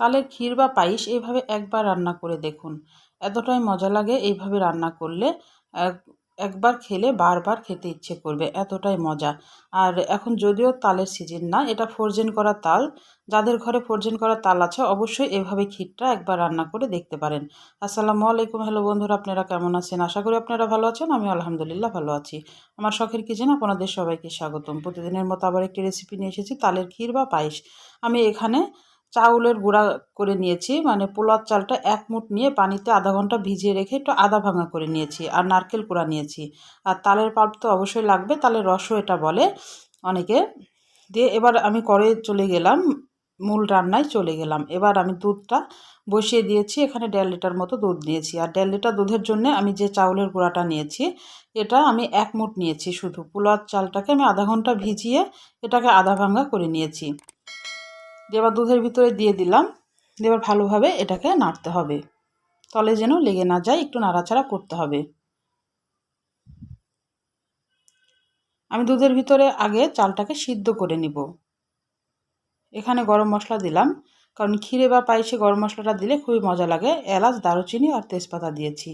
কালের ক্ষীর বা পায়েস এইভাবে একবার রান্না করে দেখুন। এতটাই মজা লাগে এইভাবে রান্না করলে। একবার খেলে বারবার খেতে ইচ্ছে করবে, এতটাই মজা। আর এখন যদিও তালের সিজন না, এটা ফোরজেন করা তাল। যাদের ঘরে ফোরজেন করা তাল আছে, অবশ্যই এভাবে ক্ষীরটা একবার রান্না করে দেখতে পারেন। আসসালামু আলাইকুম, হ্যালো বন্ধুরা, আপনারা কেমন আছেন? আশা করি আপনারা ভালো আছেন আমি আলহামদুলিল্লাহ ভালো আছি। আমার শখের কিচেন আপনাদের সবাইকে স্বাগতম। প্রতিদিনের মতো আবার একটি রেসিপি নিয়ে এসেছি, তালের ক্ষীর বা পায়েস। আমি এখানে চাউলের গুঁড়া করে নিয়েছি মানে পোলার চালটা এক মুঠ নিয়ে পানিতে আধা ঘণ্টা ভিজিয়ে রেখে একটু আদা ভাঙা করে নিয়েছি আর নারকেল কুড়া নিয়েছি। আর তালের পাল্প তো অবশ্যই লাগবে, তালের রসও এটা বলে অনেকে। দিয়ে এবার আমি করে চলে গেলাম, মূল রান্নায় চলে গেলাম। এবার আমি দুধটা বসিয়ে দিয়েছি, এখানে দেড় লিটার মতো দুধ নিয়েছি। আর দেড় লিটার দুধের জন্য আমি যে চাউলের গুঁড়াটা নিয়েছি, এটা আমি এক মুঠ নিয়েছি শুধু। পোলার চালটাকে আমি আধা ঘণ্টা ভিজিয়ে এটাকে আধা ভাঙ্গা করে নিয়েছি। দিয়ে এবার দুধের ভিতরে দিয়ে দিলাম, দিয়ে এবার ভালোভাবে এটাকে নাড়তে হবে। তলে যেন লেগে না যায়, একটু নাড়াচাড়া করতে হবে। আমি দুধের ভিতরে আগে চালটাকে সিদ্ধ করে নিব। এখানে গরম মশলা দিলাম, কারণ ক্ষীরে বা পায়েসে গরম মশলাটা দিলে খুবই মজা লাগে। এলাচ, দারুচিনি আর তেজপাতা দিয়েছি।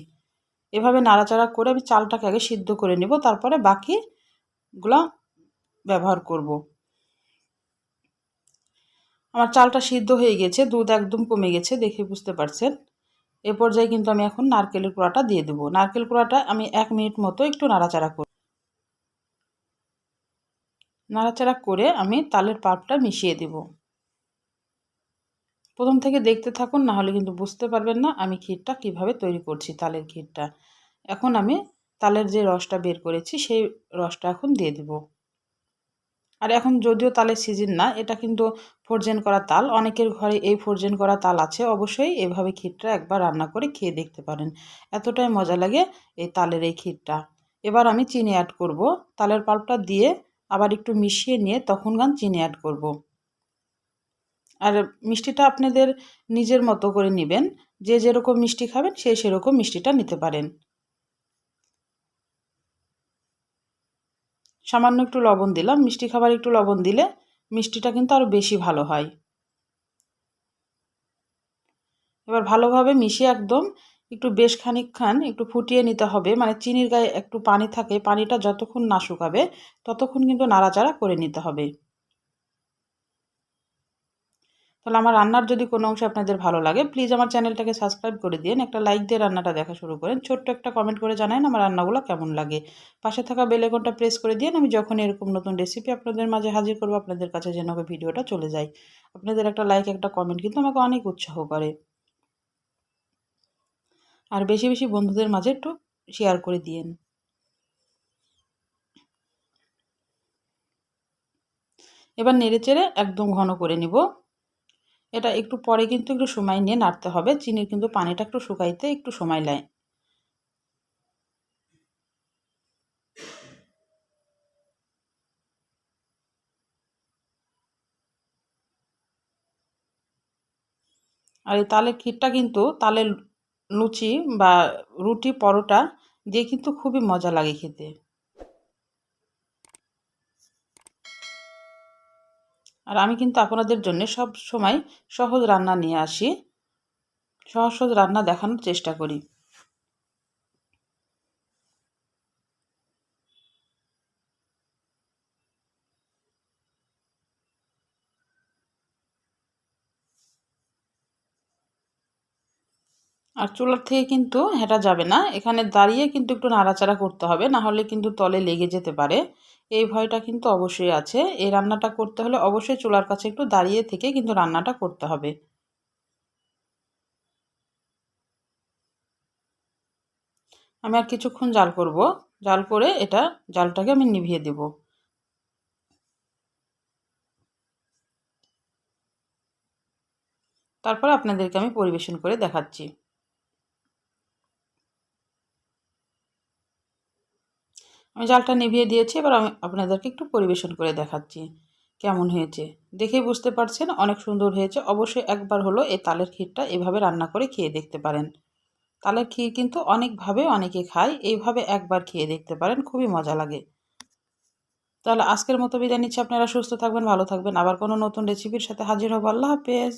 এভাবে নাড়াচাড়া করে আমি চালটাকে আগে সিদ্ধ করে নিব, তারপরে বাকিগুলো ব্যবহার করব। আমার চালটা সিদ্ধ হয়ে গেছে, দুধ একদম কমে গেছে, দেখে বুঝতে পারছেন। এ পর্যায়ে কিন্তু আমি এখন নারকেলের কুড়াটা দিয়ে দেবো। নারকেল কুড়াটা আমি এক মিনিট মতো একটু নাড়াচাড়া করি নাড়াচাড়া করে আমি তালের পাপটা মিশিয়ে দেব। প্রথম থেকে দেখতে থাকুন, না হলে কিন্তু বুঝতে পারবেন না আমি ক্ষীরটা কীভাবে তৈরি করছি তালের ক্ষীরটা। এখন আমি তালের যে রসটা বের করেছি, সেই রসটা এখন দিয়ে দেবো। আর এখন যদিও তালের সিজন না, এটা কিন্তু ফোরজেন করা তাল। অনেকের ঘরে এই ফোরজেন করা তাল আছে, অবশ্যই এভাবে ক্ষীরটা একবার রান্না করে খেয়ে দেখতে পারেন। এতটাই মজা লাগে এই তালের এই ক্ষীরটা। এবার আমি চিনি অ্যাড করব। তালের পাল্পটা দিয়ে আবার একটু মিশিয়ে নিয়ে তখন গান চিনি অ্যাড করব। আর মিষ্টিটা আপনাদের নিজের মতো করে নেবেন। যে যেরকম মিষ্টি খাবেন, সে সেরকম মিষ্টিটা নিতে পারেন। সামান্য একটু লবণ দিলাম, মিষ্টি খাবার একটু লবণ দিলে মিষ্টিটা কিন্তু আরও বেশি ভালো হয়। এবার ভালোভাবে মিশিয়ে একদম একটু বেশ খানিকক্ষণ একটু ফুটিয়ে নিতে হবে মানে চিনির গায়ে একটু পানি থাকে, পানিটা যতক্ষণ না শুকাবে ততক্ষণ কিন্তু নাড়াচাড়া করে নিতে হবে। তাহলে আমার রান্নার যদি কোনো অংশ আপনাদের ভালো লাগে প্লিজ আমার চ্যানেলটাকে সাবস্ক্রাইব করে দিন একটা লাইক দিয়ে রান্নাটা দেখা শুরু করেন। ছোট্ট একটা কমেন্ট করে জানান আমার রান্নাগুলো কেমন লাগে। পাশে থাকা বেলেকনটা প্রেস করে দিন আমি যখন এরকম নতুন রেসিপি আপনাদের মাঝে হাজির করব, আপনাদের কাছে যেন ভিডিওটা চলে যায়। আপনাদের একটা লাইক একটা কমেন্ট কিন্তু আমাকে অনেক উৎসাহ করে। আর বেশি বেশি বন্ধুদের মাঝে একটু শেয়ার করে দিয়েন। এবার নেড়ে চেড়ে একদম ঘন করে নিব। এটা একটু পরে কিন্তু একটু সময় নিয়ে নাড়তে হবে। চিনির কিন্তু পানিটা একটু শুকাইতে একটু সময় লাগে আর এই তালের ক্ষীরটা কিন্তু তালের লুচি বা রুটি পরোটা দিয়ে কিন্তু খুবই মজা লাগে খেতে। আর আমি কিন্তু আপনাদের জন্য সব সময় সহজ রান্না নিয়ে আসি। সহজ সহজ রান্না দেখানোর চেষ্টা করি। আর চুলার থেকে কিন্তু হেঁটা যাবে না। এখানে দাঁড়িয়ে কিন্তু একটু নাড়াচাড়া করতে হবে, না হলে কিন্তু তলে লেগে যেতে পারে। এই ভয়টা কিন্তু অবশ্যই আছে। এই রান্নাটা করতে হলে অবশ্যই চুলার কাছে একটু দাঁড়িয়ে থেকে কিন্তু রান্নাটা করতে হবে। আমি আর কিছুক্ষণ জাল করব। জাল করে এটা জালটাকে আমি নিভিয়ে দেব। তারপর আপনাদেরকে আমি পরিবেশন করে দেখাচ্ছি। আমি জালটা নিভিয়ে দিয়েছি, এবার আমি আপনাদেরকে একটু পরিবেশন করে দেখাচ্ছি কেমন হয়েছে। দেখে বুঝতে পারছেন অনেক সুন্দর হয়েছে। অবশ্যই একবার হলো এই তালের ক্ষীরটা এভাবে রান্না করে খেয়ে দেখতে পারেন। তালের ক্ষীর কিন্তু অনেকভাবে অনেকে খায়, এইভাবে একবার খেয়ে দেখতে পারেন, খুবই মজা লাগে। তাহলে আজকের মতো বিদায় নিচ্ছি। আপনারা সুস্থ থাকবেন, ভালো থাকবেন। আবার কোনো নতুন রেসিপির সাথে হাজির হব। আল্লাহ হাফেজ।